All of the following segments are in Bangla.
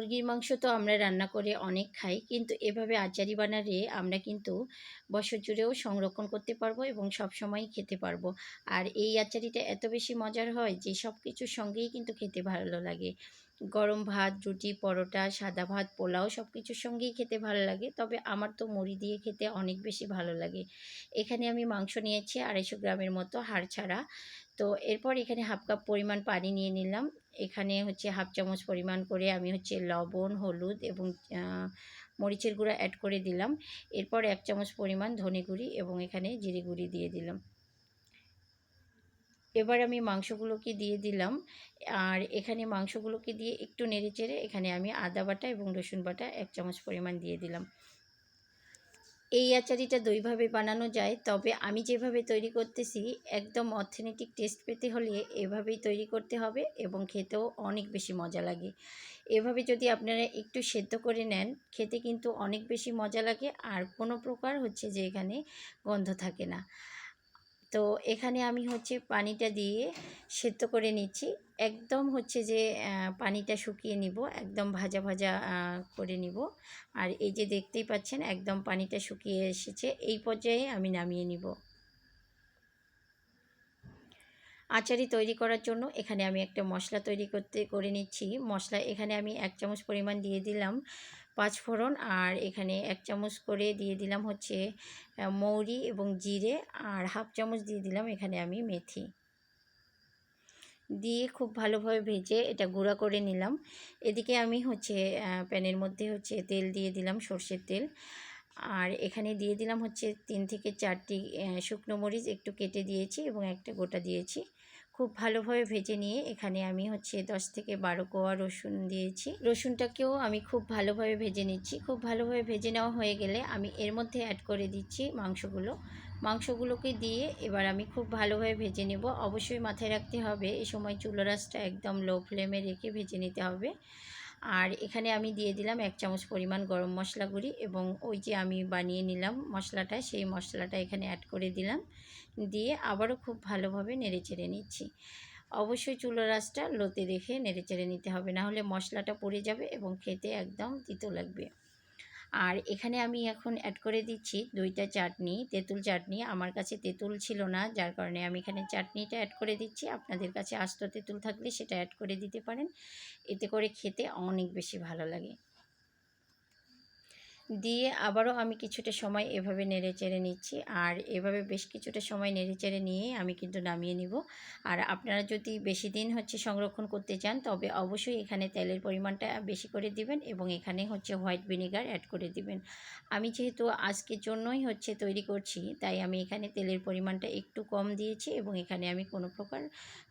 মুরগির মাংস তো আমরা রান্না করে অনেক খাই। কিন্তু এভাবে আচারি বানালে আমরা কিন্তু বছর জুড়েও সংরক্ষণ করতে পারব এবং সবসময়ই খেতে পারব। আর এই আচারিটা এত বেশি মজার হয় যে সব কিছুর সঙ্গেই কিন্তু খেতে ভালো লাগে। গরম ভাত, রুটি, পরোটা, সাদা ভাত, পোলাও সব কিছুর সঙ্গেই খেতে ভালো লাগে। তবে আমার তো মুড়ি দিয়ে খেতে অনেক বেশি ভালো লাগে। এখানে আমি মাংস নিয়েছি আড়াইশো গ্রামের মতো হাড় ছাড়া। তো এরপর এখানে হাফ কাপ পরিমাণ পানি নিয়ে নিলাম। এখানে হচ্ছে হাফ চামচ পরিমাণ করে আমি হচ্ছে লবণ, হলুদ এবং মরিচের গুঁড়া অ্যাড করে দিলাম। এরপর এক চামচ পরিমাণ ধনে গুঁড়ি এবং এখানে জিরে গুঁড়ি দিয়ে দিলাম। এবার আমি মাংসগুলোকে দিয়ে দিলাম। আর এখানে মাংসগুলোকে দিয়ে একটু নেড়ে চেড়ে এখানে আমি আদা বাটা এবং রসুন বাটা এক চামচ পরিমাণ দিয়ে দিলাম। এই আচারিটা দুইভাবে বানানো যায়, তবে আমি যেভাবে তৈরি করতেছি, একদম অথেনেটিক টেস্ট পেতে হলে এভাবেই তৈরি করতে হবে এবং খেতেও অনেক বেশি মজা লাগে। এভাবে যদি আপনারা একটু সেদ্ধ করে নেন, খেতে কিন্তু অনেক বেশি মজা লাগে, আর কোনো প্রকার হচ্ছে যে এখানে গন্ধ থাকে না। তো এখানে আমি হচ্ছে পানিটা দিয়ে সেদ্ধ করে নিচ্ছি। একদম হচ্ছে যে পানিটা শুকিয়ে নিব, একদম ভাজা ভাজা করে নিব। আর এই যে দেখতেই পাচ্ছেন, একদম পানিটা শুকিয়ে এসেছে, এই পর্যায়ে আমি নামিয়ে নিব। আচারি তৈরি করার জন্য এখানে আমি একটা মশলা তৈরি করতে, করে নিচ্ছি। মশলা এখানে আমি এক চামচ পরিমাণ দিয়ে দিলাম। পাঁচ ফোড়ন আর এখানে এক চামচ করে দিয়ে দিলাম হচ্ছে মৌরি এবং জিরে আর হাফ চামচ দিয়ে দিলাম এখানে আমি মেথি। দিয়ে খুব ভালোভাবে ভেজে এটা গুঁড়া করে নিলাম। এদিকে আমি হচ্ছে প্যানের মধ্যে হচ্ছে তেল দিয়ে দিলাম সর্ষের তেল। আর এখানে দিয়ে দিলাম হচ্ছে তিন থেকে চারটি শুকনো মরিচ একটু কেটে দিয়েছি এবং একটা গোটা দিয়েছি। খুব ভালোভাবে ভেজে নিয়ে এখানে আমি হচ্ছে দশ থেকে বারো কোয়া রসুন দিয়েছি। রসুনটাকেও আমি খুব ভালোভাবে ভেজে নিচ্ছি। খুব ভালোভাবে ভেজে নেওয়া হয়ে গেলে আমি এর মধ্যে অ্যাড করে দিচ্ছি মাংসগুলো। মাংসগুলোকে দিয়ে এবার আমি খুব ভালোভাবে ভেজে নেব। অবশ্যই মাথায় রাখতে হবে, এ সময় চুলো রাসটা একদম লো ফ্লেমে রেখে ভেজে নিতে হবে। আর এখানে আমি দিয়ে দিলাম এক চামচ পরিমাণ গরম মশলা গুঁড়ি এবং ওই যে আমি বানিয়ে নিলাম মশলাটা, সেই মশলাটা এখানে অ্যাড করে দিলাম। দিয়ে আবারও খুব ভালোভাবে নেড়ে চেড়ে নিচ্ছি। অবশ্যই চুলো রাসটা লোতে রেখে নেড়ে চেড়ে নিতে হবে না হলে মশলাটা পড়ে যাবে এবং খেতে একদম তিতো লাগবে। আর এখানে আমি এখন অ্যাড করে দিচ্ছি দুইটা চাটনি, তেঁতুল চাটনি। আমার কাছে তেঁতুল ছিল না, যার কারণে আমি এখানে চাটনিটা অ্যাড করে দিচ্ছি। আপনাদের কাছে আস্ত তেঁতুল থাকলে সেটা অ্যাড করে দিতে পারেন। এতে করে খেতে অনেক বেশি ভালো লাগে। দিয়ে আবারও আমি কিছুটা সময় এভাবে নেড়ে চেড়ে নিচ্ছি। আর এভাবে বেশ কিছুটা সময় নেড়ে চেড়ে নিয়ে আমি কিন্তু নামিয়ে নিব। আর আপনারা যদি বেশি দিন হচ্ছে সংরক্ষণ করতে চান, তবে অবশ্যই এখানে তেলের পরিমাণটা বেশি করে দিবেন এবং এখানে হচ্ছে হোয়াইট ভিনেগার অ্যাড করে দিবেন। আমি যেহেতু আজকের জন্যই হচ্ছে তৈরি করছি, তাই আমি এখানে তেলের পরিমাণটা একটু কম দিয়েছি এবং এখানে আমি কোনো প্রকার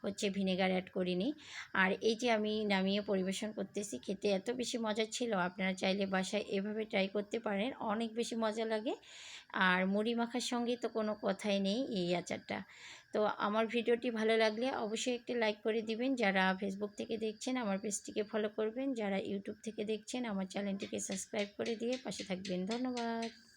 হচ্ছে ভিনেগার অ্যাড করিনি। আর এই যে আমি নামিয়ে পরিবেশন করতেছি, খেতে এত বেশি মজা ছিল, আপনারা চাইলে বাসায় এভাবে ট্রাই করতে করতে পারেন, অনেক বেশি মজা লাগে। আর মুড়ি মাখার সঙ্গে তো কোনো কথাই নেই এই আচারটা। তো আমার ভিডিওটি ভালো লাগলে অবশ্যই একটি লাইক করে দিবেন। যারা ফেসবুক থেকে দেখছেন, আমার পেজটিকে ফলো করবেন। যারা ইউটিউব থেকে দেখছেন, আমার চ্যানেলটিকে সাবস্ক্রাইব করে দিয়ে পাশে থাকবেন। ধন্যবাদ।